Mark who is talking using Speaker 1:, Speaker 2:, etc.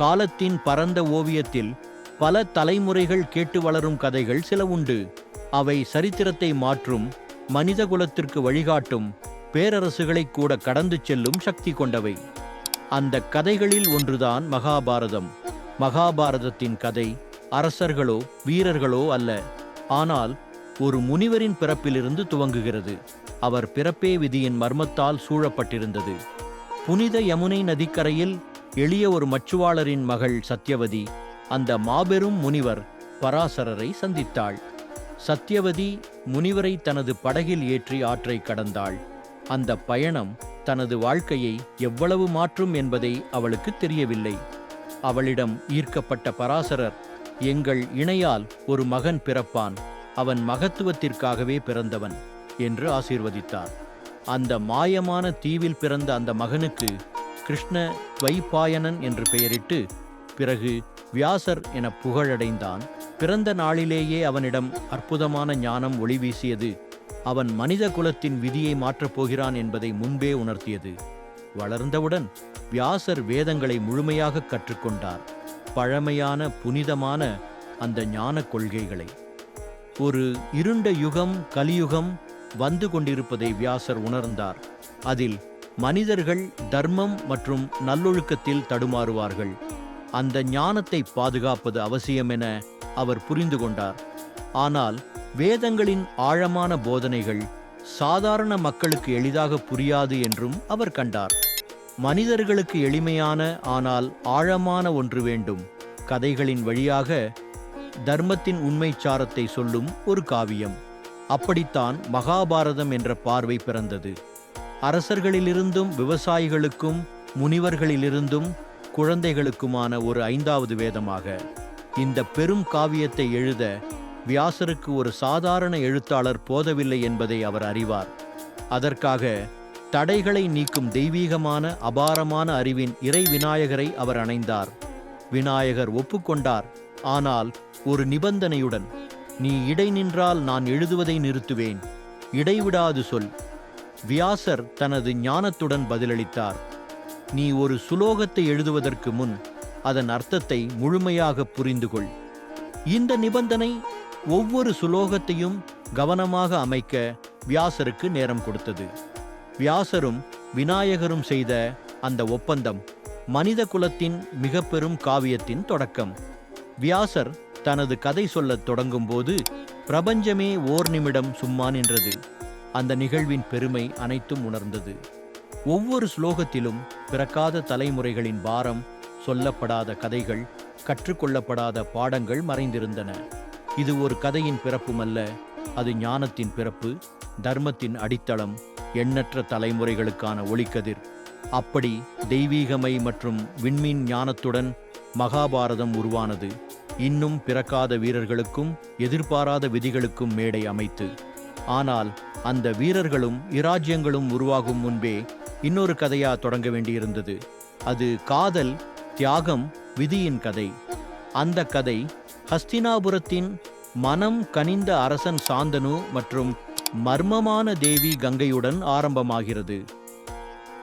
Speaker 1: காலத்தின் பரந்த ஓவியத்தில் பல தலைமுறைகள் கேட்டு வளரும் கதைகள் சில உண்டு. அவை சரித்திரத்தை மாற்றும் மனிதகுலத்திற்கு வழிகாட்டும் பேரரசுகளை கூட கடந்து செல்லும் சக்தி கொண்டவை. அந்த கதைகளில் ஒன்றுதான் மகாபாரதம். மகாபாரதத்தின் கதை அரசர்களோ வீரர்களோ அல்ல. ஆனால் ஒரு முனிவரின் பிறப்பிலிருந்து துவங்குகிறது. அவர் பிறப்பே விதியின் மர்மத்தால் சூழப்பட்டிருந்தது. புனித யமுனை நதிக்கரையில் எளிய ஒரு மச்சுவாளரின் மகள் சத்யவதி அந்த மாபெரும் முனிவர் பராசரரை சந்தித்தாள். சத்யவதி முனிவரை தனது படகில் ஏற்றி ஆற்றை கடந்தாள். அந்த பயணம் தனது வாழ்க்கையை எவ்வளவு மாற்றும் என்பதை அவளுக்கு தெரியவில்லை. அவளிடம் ஈர்க்கப்பட்ட பராசரர் எங்கள் இணையால் ஒரு மகன் பிறப்பான் அவன் மகத்துவத்திற்காகவே பிறந்தவன் என்று ஆசீர்வதித்தார். அந்த மாயமான தீவில் பிறந்த அந்த மகனுக்கு கிருஷ்ண துவைபாயனன் என்று பெயரிட்டு பிறகு வியாசர் என புகழடைந்தான். பிறந்த நாளிலேயே அவனிடம் அற்புதமான ஞானம் ஒளி வீசியது. அவன் மனித குலத்தின் விதியை மாற்றப் போகிறான் என்பதை முன்பே உணர்த்தியது. வளர்ந்தவுடன் வியாசர் வேதங்களை முழுமையாக கற்றுக்கொண்டார். பழமையான புனிதமான அந்த ஞான கொள்கைகளை. ஒரு இருண்ட யுகம் கலியுகம் வந்து கொண்டிருப்பதை வியாசர் உணர்ந்தார். அதில் மனிதர்கள் தர்மம் மற்றும் நல்லொழுக்கத்தில் தடுமாறுவார்கள். அந்த ஞானத்தை பாதுகாப்பது அவசியம் என அவர் புரிந்து கொண்டார். ஆனால் வேதங்களின் ஆழமான போதனைகள் சாதாரண மக்களுக்கு எளிதாக புரியாது என்றும் அவர் கண்டார். மனிதர்களுக்கு எளிமையான ஆனால் ஆழமான ஒன்று வேண்டும். கதைகளின் வழியாக தர்மத்தின் உண்மைச்சாரத்தை சொல்லும் ஒரு காவியம். அப்படித்தான் மகாபாரதம் என்ற பார்வை பிறந்தது. அரசர்களிலிருந்தும் விவசாயிகளுக்கும் முனிவர்களிலிருந்தும் குழந்தைகளுக்குமான ஒரு ஐந்தாவது வேதமாக இந்த பெரும் காவியத்தை எழுத வியாசருக்கு ஒரு சாதாரண எழுத்தாளர் போதவில்லை என்பதை அவர் அறிவார். அதற்காக தடைகளை நீக்கும் தெய்வீகமான அபாரமான அறிவின் இறை விநாயகரை அவர் அணைந்தார். விநாயகர் ஒப்புக்கொண்டார். ஆனால் ஒரு நிபந்தனையுடன் நீ இடை நின்றால் நான் எழுதுவதை நிறுத்துவேன். இடைவிடாது சொல். வியாசர் தனது ஞானத்துடன் பதிலளித்தார். நீ ஒரு சுலோகத்தை எழுதுவதற்கு முன் அதன் அர்த்தத்தை முழுமையாக புரிந்து கொள் இந்த நிபந்தனை ஒவ்வொரு சுலோகத்தையும் கவனமாக அமைக்க வியாசருக்கு நேரம் கொடுத்தது. வியாசரும் விநாயகரும் செய்த அந்த ஒப்பந்தம் மனித குலத்தின் மிக பெரும் காவியத்தின் தொடக்கம். வியாசர் தனது கதை சொல்லத் தொடங்கும்போது பிரபஞ்சமே ஓர் நிமிடம் சும்மா நின்றது. அந்த நிகழ்வின் பெருமை அனைத்தும் உணர்ந்தது. ஒவ்வொரு ஸ்லோகத்திலும் பிறக்காத தலைமுறைகளின் பாரம் சொல்லப்படாத கதைகள் கற்றுக்கொள்ளப்படாத பாடங்கள் மறைந்திருந்தன. இது ஒரு கதையின் பிறப்புமல்ல அது ஞானத்தின் பிறப்பு தர்மத்தின் அடித்தளம் எண்ணற்ற தலைமுறைகளுக்கான ஒளிக்கதிர். அப்படி தெய்வீகமை மற்றும் விண்மீன் ஞானத்துடன் மகாபாரதம் உருவானது இன்னும் பிறக்காத வீரர்களுக்கும் எதிர்பாராத விதிகளுக்கும் மேடை அமைத்து. ஆனால் அந்த வீரர்களும் இராஜ்யங்களும் உருவாகும் முன்பே இன்னொரு கதையா தொடங்க வேண்டியிருந்தது. அது காதல் தியாகம் விதியின் கதை. அந்த கதை ஹஸ்தினாபுரத்தின் மனம் கனிந்த அரசன் சாந்தனு மற்றும் மர்மமான தேவி கங்கையுடன் ஆரம்பமாகிறது.